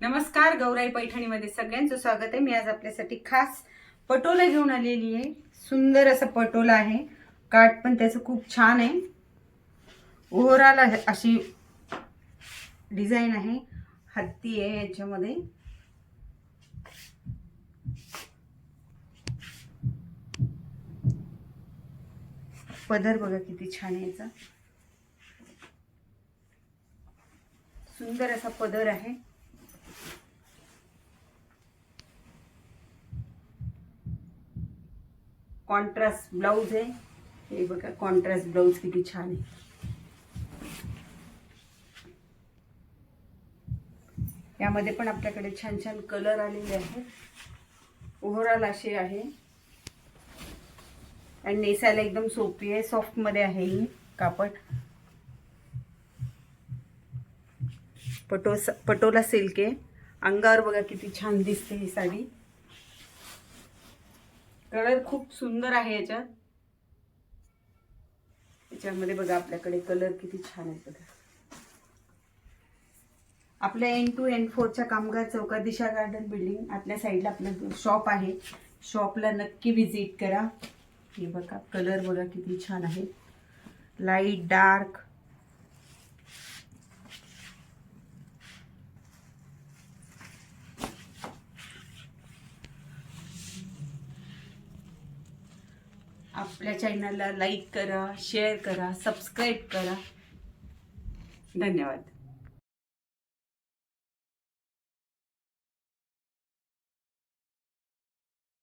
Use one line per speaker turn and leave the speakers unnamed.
नमस्कार गौराई पैठणीमध्ये सगळ्यांचं स्वागत आहे. मी आज आपल्यासाठी खास पटोला घेऊन आलेली आहे. सुंदर असं पटोला आहे. काठ पण त्याचं खूप छान आहे. ओव्हरऑल अशी डिझाईन आहे. हत्ती आहे याच्यामध्ये. पदर बघा किती छान आहे याचा. सुंदर असा पदर आहे. कॉन्ट्रास्ट ब्लाऊज आहे. हे बघा कॉन्ट्रास्ट ब्लाऊज किती छान आहे. यामध्ये पण आपल्याकडे छान छान कलर आलेले आहेत. ओव्हरऑल असे आहे. आणि नेसायला एकदम सोपी आहे. सॉफ्टमध्ये आहे ही कापड. पटो पटोला सिल्क आहे. अंगावर बघा किती छान दिसते ही साडी. कलर खूप सुंदर आहे याच्यात. याच्यामध्ये बघा आपल्याकडे कलर किती छान आहे बघा. आपल्या एन टू एन फोरच्या कामगार चौकात दिशा गार्डन बिल्डिंग आपल्या साईडला आपलं शॉप आहे. शॉपला नक्की व्हिजिट करा. हे बघा कलर बघा किती छान आहे. लाइट डार्क आपल्या चॅनलला लाईक करा शेअर करा सबस्क्राईब करा. धन्यवाद.